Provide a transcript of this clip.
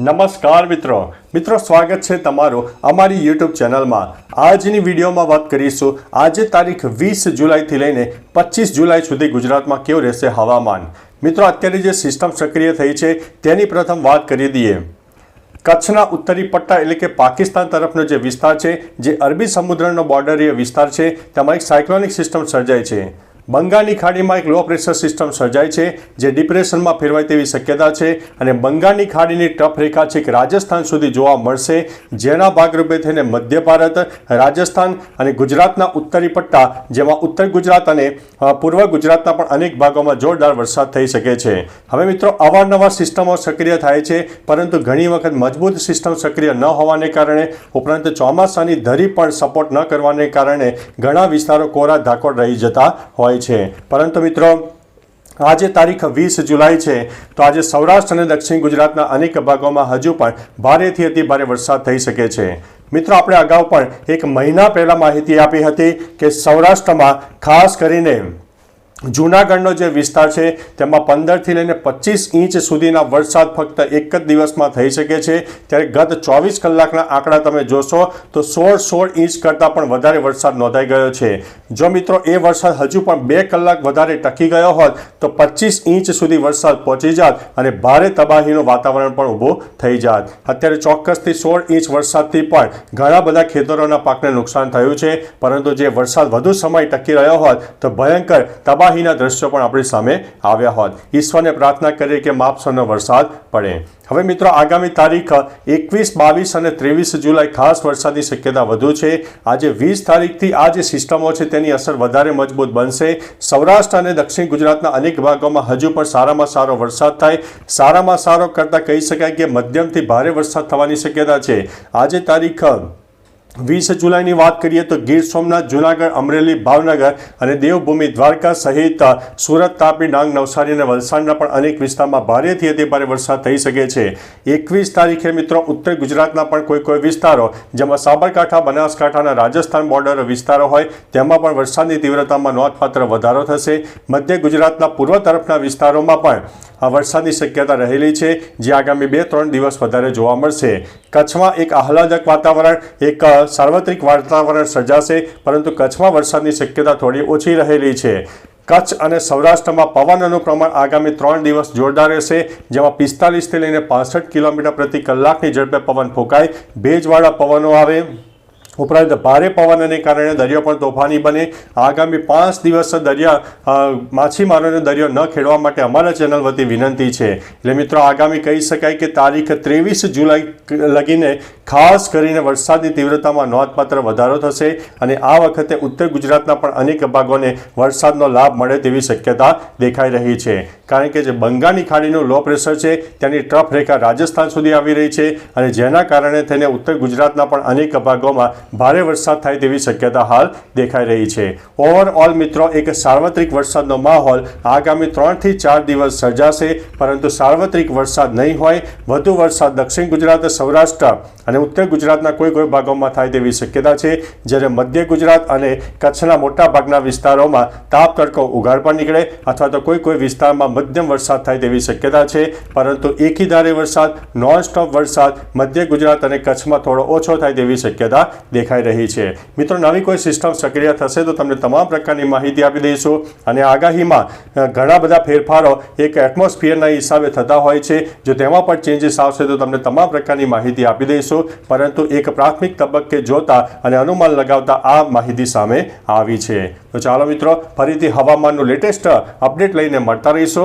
નમસ્કાર મિત્રો. મિત્રો, સ્વાગત છે તમારું અમારી યુટ્યુબ ચેનલમાં. આજની વિડીયોમાં વાત કરીશું. આજે તારીખ વીસ જુલાઈથી લઈને પચીસ જુલાઈ સુધી ગુજરાતમાં કેવું રહેશે હવામાન? મિત્રો, અત્યારે જે સિસ્ટમ સક્રિય થઈ છે, તેની પ્રથમ વાત કરી દઈએ. કચ્છના ઉત્તરી પટ્ટા એટલે કે પાકિસ્તાન તરફનો જે વિસ્તાર છે, જે અરબી સમુદ્રનો બોર્ડરીય વિસ્તાર છે, તેમાં એક સાયક્લોનિક સિસ્ટમ સર્જાય છે. બંગાળની ખાડીમાં એક લો પ્રેશર સિસ્ટમ સર્જાય છે, જે ડિપ્રેશનમાં ફેરવાય તેવી શક્યતા છે અને બંગાળની ખાડીની ટફ રેખા છેક રાજસ્થાન સુધી જોવા મળશે. જેના ભાગરૂપે થઈને મધ્ય ભારત, રાજસ્થાન અને ગુજરાતના ઉત્તરી પટ્ટા, જેમાં ઉત્તર ગુજરાત અને પૂર્વ ગુજરાતના પણ અનેક ભાગોમાં જોરદાર વરસાદ થઈ શકે છે. હવે મિત્રો, અવારનવાર સિસ્ટમો સક્રિય થાય છે, પરંતુ ઘણી વખત મજબૂત સિસ્ટમ સક્રિય ન હોવાને કારણે, ઉપરાંત ચોમાસાની ધરી પણ સપોર્ટ ન કરવાને કારણે ઘણા વિસ્તારો કોરા ધાકોડ રહી જતા હોય છે. પરંતુ મિત્રો, આજે તારીખ વીસ જુલાઈ છે, તો આજે સૌરાષ્ટ્ર અને દક્ષિણ ગુજરાતના અનેક ભાગોમાં હજુ પણ ભારેથી અતિ ભારે વરસાદ થઈ શકે છે. મિત્રો, આપણે અગાઉ પણ એક મહિના પહેલાં માહિતી આપી હતી કે સૌરાષ્ટ્રમાં ખાસ કરીને જૂનાગઢનો જે વિસ્તાર છે, તેમાં પંદરથી લઈને પચીસ ઇંચ સુધીના વરસાદ ફક્ત એક જ દિવસમાં થઈ શકે છે. ત્યારે ગત ચોવીસ કલાકના આંકડા તમે જોશો, તો સોળ સોળ ઇંચ કરતાં પણ વધારે વરસાદ નોંધાઈ ગયો છે. જો મિત્રો, એ વરસાદ હજુ પણ બે કલાક વધારે ટકી ગયો હોત, તો પચીસ ઇંચ સુધી વરસાદ પહોંચી જાત અને ભારે તબાહીનું વાતાવરણ પણ ઊભું થઈ જાત. અત્યારે ચોક્કસથી સોળ ઇંચ વરસાદથી પણ ઘણા બધા ખેતરોના પાકને નુકસાન થયું છે. પરંતુ જે વરસાદ વધુ સમય ટકી રહ્યો હોત, તો ભયંકર તબાહીના દ્રશ્યો પણ આપણી સામે આવ્યા હોત. ઈશ્વરને પ્રાર્થના કરીએ કે માપસરનો વરસાદ પડે. હવે મિત્રો, આગામી તારીખ એકવીસ, બાવીસ અને ત્રેવીસ જુલાઈ ખાસ વરસાદની શક્યતા વધુ છે. આજે વીસ તારીખથી આ જે સિસ્ટમો છે તેની અસર વધારે મજબૂત બનશે. સૌરાષ્ટ્ર અને દક્ષિણ ગુજરાતના અનેક ભાગોમાં હજુ પણ સારામાં સારો વરસાદ થાય. સારામાં સારો કરતાં કહી શકાય કે મધ્યમથી ભારે વરસાદ થવાની શક્યતા છે. આજે તારીખ વીસ જુલાઈની વાત કરીએ તો ગીર સોમનાથ, જુનાગઢ, અમરેલી, ભાવનગર અને દેવભૂમિ, દ્વારકા સહિત સુરત, તાપી, ડાંગ, નવસારી અને વલસાડના પણ અનેક વિસ્તારમાં ભારેથી અતિ ભારે વરસાદ થઈ શકે છે. એકવીસ તારીખે મિત્રો ઉત્તર ગુજરાતના પણ કોઈ કોઈ વિસ્તારો, જેમાં સાબરકાંઠા, બનાસકાંઠાના રાજસ્થાન બોર્ડર વિસ્તારો હોય, તેમાં પણ વરસાદની તીવ્રતામાં નોંધપાત્ર વધારો થશે. મધ્ય ગુજરાતના પૂર્વ તરફના વિસ્તારોમાં પણ આ વરસાદની શક્યતા રહેલી છે, જે આગામી બે ત્રણ દિવસ વધારે જોવા મળશે. કચ્છમાં એક આહલાદક વાતાવરણ, એક સાર્વત્રિક વાતાવરણ સર્જાશે, પરંતુ કચ્છમાં વરસાદની શક્યતા થોડી ઓછી રહેલી છે. કચ્છ અને સૌરાષ્ટ્રમાં પવનનું પ્રમાણ આગામી ત્રણ દિવસ જોરદાર રહેશે, જેમાં પિસ્તાલીસથી લઈને પાસઠ કિલોમીટર પ્રતિ કલાકની ઝડપે પવન ફૂંકાય. ભેજવાળા પવનો આવે. ઉપરાંત ભારે પવનને કારણે દરિયો પણ તોફાની બને. આગામી પાંચ દિવસ દરિયા માછીમારોને દરિયો ન ખેડવા માટે અમારા ચેનલ વતી વિનંતી છે. એટલે મિત્રો, આગામી કહી શકાય કે તારીખ ત્રેવીસ જુલાઈ લગીને ખાસ કરીને વરસાદની તીવ્રતામાં નોંધપાત્ર વધારો થશે અને આ વખતે ઉત્તર ગુજરાતના પણ અનેક ભાગોને વરસાદનો લાભ મળે તેવી શક્યતા દેખાઈ રહી છે. કારણ કે જે બંગાળની ખાડીનું લો પ્રેશર છે તેની ટ્રફ રેખા રાજસ્થાન સુધી આવી રહી છે અને જેના કારણે તેને ઉત્તર ગુજરાતના પણ અનેક ભાગોમાં ભારે વરસાદ થાય તેવી શક્યતા હાલ દેખાઈ રહી છે. ઓવરઓલ મિત્રો, એક સાર્વત્રિક વરસાદનો માહોલ આગામી ત્રણથી ચાર દિવસ સર્જાશે, પરંતુ સાર્વત્રિક વરસાદ નહીં હોય, વધુ વરસાદ દક્ષિણ ગુજરાત, સૌરાષ્ટ્ર અને ઉત્તર ગુજરાતના કોઈ કોઈ ભાગોમાં થાય તેવી શક્યતા છે. જ્યારે મધ્ય ગુજરાત અને કચ્છના મોટા ભાગના વિસ્તારોમાં તાપ તડકો ઉઘાડ પર નીકળે અથવા તો કોઈ કોઈ વિસ્તારમાં મધ્યમ વરસાદ થાય તેવી શક્યતા છે, પરંતુ એકી ધારે વરસાદ નોન સ્ટોપ વરસાદ, મધ્ય ગુજરાત અને કચ્છમાં થોડો ઓછો થાય તેવી શક્યતા દેખાઈ રહી છે. મિત્રો, નવી કોઈ સિસ્ટમ સક્રિય થશે તો તમને તમામ પ્રકારની માહિતી આપી દઈશું અને આગાહીમાં ઘણા બધા ફેરફારો એક એટમોસ્ફિયરના હિસાબે થતા હોય છે. જો તેમાં પણ ચેન્જીસ આવશે તો તમને તમામ પ્રકારની માહિતી આપી દઈશું, પરંતુ એક પ્રાથમિક તબક્કે જોતા અને અનુમાન લગાવતા આ માહિતી સામે આવી છે. તો ચાલો મિત્રો, ફરીથી હવામાનનું લેટેસ્ટ અપડેટ લઈને મળતા રહીશો.